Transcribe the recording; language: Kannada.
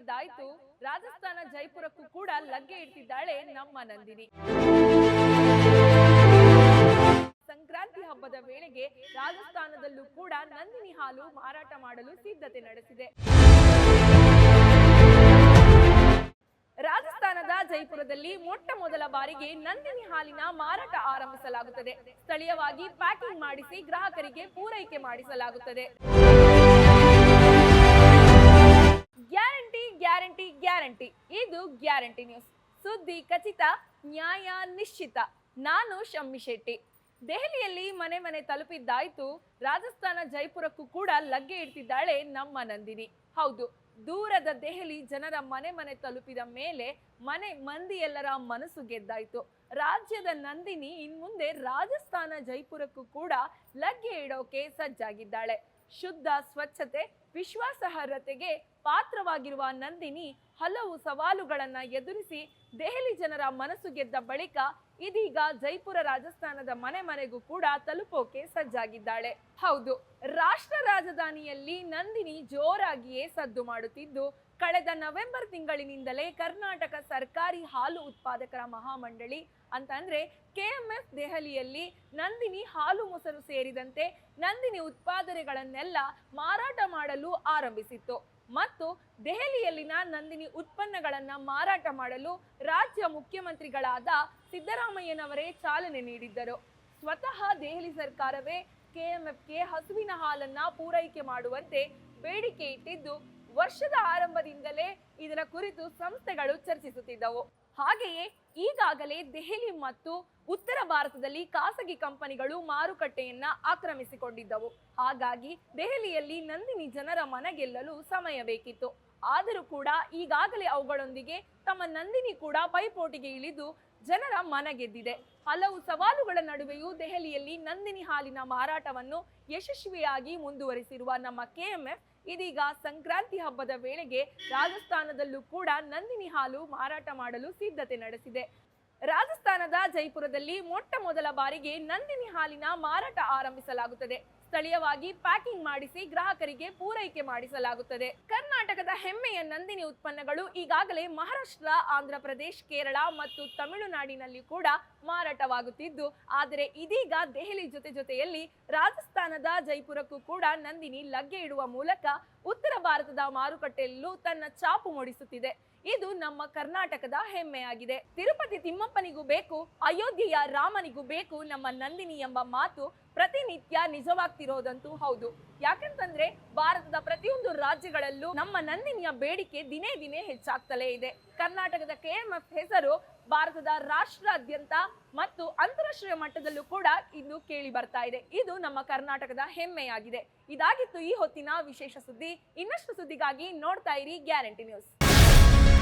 ತಲುಪಿದ್ದಾಯ್ತು ರಾಜಸ್ಥಾನ ಜೈಪುರಕ್ಕೂ ಕೂಡ ಲಗ್ಗೆ ಇಡ್ತಿದ್ದಾಳೆ ನಮ್ಮ ನಂದಿನಿ. ಸಂಕ್ರಾಂತಿ ಹಬ್ಬದ ವೇಳೆಗೆ ರಾಜಸ್ಥಾನದಲ್ಲೂ ಕೂಡ ನಂದಿನಿ ಹಾಲು ಮಾರಾಟ ಮಾಡಲು ಸಿದ್ಧತೆ ನಡೆಸಿದೆ. ರಾಜಸ್ಥಾನದ ಜೈಪುರದಲ್ಲಿ ಮೊಟ್ಟ ಮೊದಲ ಬಾರಿಗೆ ನಂದಿನಿ ಹಾಲಿನ ಮಾರಾಟ ಆರಂಭಿಸಲಾಗುತ್ತದೆ. ಸ್ಥಳೀಯವಾಗಿ ಪ್ಯಾಕಿಂಗ್ ಮಾಡಿಸಿ ಗ್ರಾಹಕರಿಗೆ ಪೂರೈಕೆ ಮಾಡಿಸಲಾಗುತ್ತದೆ. ಗ್ಯಾರಂಟಿ ನ್ಯೂಸ್ ಸುದ್ದಿ ಖಚಿತ, ನ್ಯಾಯ ನಿಶ್ಚಿತ. ನಾನು ಶಮ್ಮಿ ಶೆಟ್ಟಿ. ದೆಹಲಿಯಲ್ಲಿ ಮನೆ ಮನೆ ತಲುಪಿದ್ದಾಯ್ತು. ರಾಜಸ್ಥಾನ ಜೈಪುರಕ್ಕೂ ಕೂಡ ಲಗ್ಗೆ ಇಡ್ತಿದ್ದಾಳೆ ನಮ್ಮ ನಂದಿನಿ. ಹೌದು, ದೂರದ ದೆಹಲಿ ಜನರ ಮನೆ ಮನೆ ತಲುಪಿದ ಮೇಲೆ ಮನೆ ಮಂದಿ ಎಲ್ಲರ ಮನಸ್ಸು ಗೆದ್ದಾಯ್ತು. ರಾಜ್ಯದ ನಂದಿನಿ ಇನ್ಮುಂದೆ ರಾಜಸ್ಥಾನ ಜೈಪುರಕ್ಕೂ ಕೂಡ ಲಗ್ಗೆ ಇಡೋಕೆ ಸಜ್ಜಾಗಿದ್ದಾಳೆ. ಶುದ್ಧ ಸ್ವಚ್ಛತೆ, ವಿಶ್ವಾಸಾರ್ಹತೆಗೆ ಪಾತ್ರವಾಗಿರುವ ನಂದಿನಿ ಹಲವು ಸವಾಲುಗಳನ್ನ ಎದುರಿಸಿ ದೆಹಲಿ ಜನರ ಮನಸ್ಸು ಗೆದ್ದ ಬಳಿಕ ಇದೀಗ ಜೈಪುರ ರಾಜಸ್ಥಾನದ ಮನೆ ಮನೆಗೂ ಕೂಡ ತಲುಪೋಕೆ ಸಜ್ಜಾಗಿದ್ದಾಳೆ. ಹೌದು, ರಾಷ್ಟ್ರ ರಾಜಧಾನಿಯಲ್ಲಿ ನಂದಿನಿ ಜೋರಾಗಿಯೇ ಸದ್ದು ಮಾಡುತ್ತಿದ್ದು, ಕಳೆದ ನವೆಂಬರ್ ತಿಂಗಳಿನಿಂದಲೇ ಕರ್ನಾಟಕ ಸರ್ಕಾರಿ ಹಾಲು ಉತ್ಪಾದಕರ ಮಹಾಮಂಡಳಿ ಅಂತಂದ್ರೆ ಕೆಎಂಎಫ್ ದೆಹಲಿಯಲ್ಲಿ ನಂದಿನಿ ಹಾಲು ಮೊಸರು ಸೇರಿದಂತೆ ನಂದಿನಿ ಉತ್ಪಾದನೆಗಳನ್ನೆಲ್ಲ ಮಾರಾಟ ಮಾಡಲು ಆರಂಭಿಸಿತ್ತು. ಮತ್ತು ದೆಹಲಿಯಲ್ಲಿನ ನಂದಿನಿ ಉತ್ಪನ್ನಗಳನ್ನ ಮಾರಾಟ ಮಾಡಲು ರಾಜ್ಯ ಮುಖ್ಯಮಂತ್ರಿಗಳಾದ ಸಿದ್ದರಾಮಯ್ಯನವರೇ ಚಾಲನೆ ನೀಡಿದ್ದರು. ಸ್ವತಃ ದೆಹಲಿ ಸರ್ಕಾರವೇ ಕೆಎಂಎಫ್ಗೆ ಹಸುವಿನ ಹಾಲನ್ನ ಪೂರೈಕೆ ಮಾಡುವಂತೆ ಬೇಡಿಕೆ ಇಟ್ಟಿದ್ದು, ವರ್ಷದ ಆರಂಭದಿಂದಲೇ ಇದರ ಕುರಿತು ಸಂಸ್ಥೆಗಳು ಚರ್ಚಿಸುತ್ತಿದ್ದವು. ಹಾಗೆಯೇ ಈಗಾಗಲೇ ದೆಹಲಿ ಮತ್ತು ಉತ್ತರ ಭಾರತದಲ್ಲಿ ಖಾಸಗಿ ಕಂಪನಿಗಳು ಮಾರುಕಟ್ಟೆಯನ್ನ ಆಕ್ರಮಿಸಿಕೊಂಡಿದ್ದವು. ಹಾಗಾಗಿ ದೆಹಲಿಯಲ್ಲಿ ನಂದಿನಿ ಜನರ ಮನಗೆಲ್ಲಲು ಸಮಯ ಬೇಕಿತ್ತು. ಆದರೂ ಕೂಡ ಈಗಾಗಲೇ ಅವುಗಳೊಂದಿಗೆ ತಮ್ಮ ನಂದಿನಿ ಕೂಡ ಪೈಪೋಟಿಗೆ ಇಳಿದು ಜನರ ಮನ ಗೆದ್ದಿದೆ. ಹಲವು ಸವಾಲುಗಳ ನಡುವೆಯೂ ದೆಹಲಿಯಲ್ಲಿ ನಂದಿನಿ ಹಾಲಿನ ಮಾರಾಟವನ್ನು ಯಶಸ್ವಿಯಾಗಿ ಮುಂದುವರಿಸಿರುವ ನಮ್ಮ ಕೆಎಂಎಫ್ ಇದೀಗ ಸಂಕ್ರಾಂತಿ ಹಬ್ಬದ ವೇಳೆಗೆ ರಾಜಸ್ಥಾನದಲ್ಲೂ ಕೂಡ ನಂದಿನಿ ಹಾಲು ಮಾರಾಟ ಮಾಡಲು ಸಿದ್ಧತೆ ನಡೆಸಿದೆ. ರಾಜಸ್ಥಾನದ ಜೈಪುರದಲ್ಲಿ ಮೊಟ್ಟ ಮೊದಲ ಬಾರಿಗೆ ನಂದಿನಿ ಹಾಲಿನ ಮಾರಾಟ ಆರಂಭಿಸಲಾಗುತ್ತದೆ. ಸ್ಥಳೀಯವಾಗಿ ಪ್ಯಾಕಿಂಗ್ ಮಾಡಿಸಿ ಗ್ರಾಹಕರಿಗೆ ಪೂರೈಕೆ ಮಾಡಿಸಲಾಗುತ್ತದೆ. ಕರ್ನಾಟಕದ ಹೆಮ್ಮೆಯ ನಂದಿನಿ ಉತ್ಪನ್ನಗಳು ಈಗಾಗಲೇ ಮಹಾರಾಷ್ಟ್ರ ಆಂಧ್ರ ಪ್ರದೇಶ್ ಕೇರಳ ಮತ್ತು ತಮಿಳುನಾಡಿನಲ್ಲಿ ಕೂಡ ಮಾರಾಟವಾಗುತ್ತಿದ್ದು, ಆದರೆ ಇದೀಗ ದೆಹಲಿ ಜೊತೆ ಜೊತೆಯಲ್ಲಿ ರಾಜಸ್ಥಾನದ ಜೈಪುರಕ್ಕೂ ಕೂಡ ನಂದಿನಿ ಲಗ್ಗೆ ಇಡುವ ಮೂಲಕ ಉತ್ತರ ಭಾರತದ ಮಾರುಕಟ್ಟೆಯಲ್ಲೂ ತನ್ನ ಚಾಪು ಮೂಡಿಸುತ್ತಿದೆ. ಇದು ನಮ್ಮ ಕರ್ನಾಟಕದ ಹೆಮ್ಮೆಯಾಗಿದೆ. ತಿರುಪತಿ ತಿಮ್ಮಪ್ಪನಿಗೂ ಬೇಕು, ಅಯೋಧ್ಯೆಯ ರಾಮನಿಗೂ ಬೇಕು ನಮ್ಮ ನಂದಿನಿ ಎಂಬ ಮಾತು ಪ್ರತಿನಿತ್ಯ ನಿಜವಾಗ್ತಿರೋದಂತೂ ಹೌದು. ಯಾಕಂತಂದ್ರೆ ಭಾರತದ ಪ್ರತಿಯೊಂದು ರಾಜ್ಯಗಳಲ್ಲೂ ನಮ್ಮ ನಂದಿನಿಯ ಬೇಡಿಕೆ ದಿನೇ ದಿನೇ ಹೆಚ್ಚಾಗ್ತಲೇ ಇದೆ. ಕರ್ನಾಟಕದ ಕೆಎಂಎಫ್ ಹೆಸರು ಭಾರತದ ರಾಷ್ಟ್ರಾದ್ಯಂತ ಮತ್ತು ಅಂತಾರಾಷ್ಟ್ರೀಯ ಮಟ್ಟದಲ್ಲೂ ಕೂಡ ಇಂದು ಕೇಳಿ ಬರ್ತಾ ಇದೆ. ಇದು ನಮ್ಮ ಕರ್ನಾಟಕದ ಹೆಮ್ಮೆಯಾಗಿದೆ. ಇದಾಗಿತ್ತು ಈ ಹೊತ್ತಿನ ವಿಶೇಷ ಸುದ್ದಿ. ಇನ್ನಷ್ಟು ಸುದ್ದಿಗಾಗಿ ನೋಡ್ತಾ ಇರಿ ಗ್ಯಾರಂಟಿ ನ್ಯೂಸ್.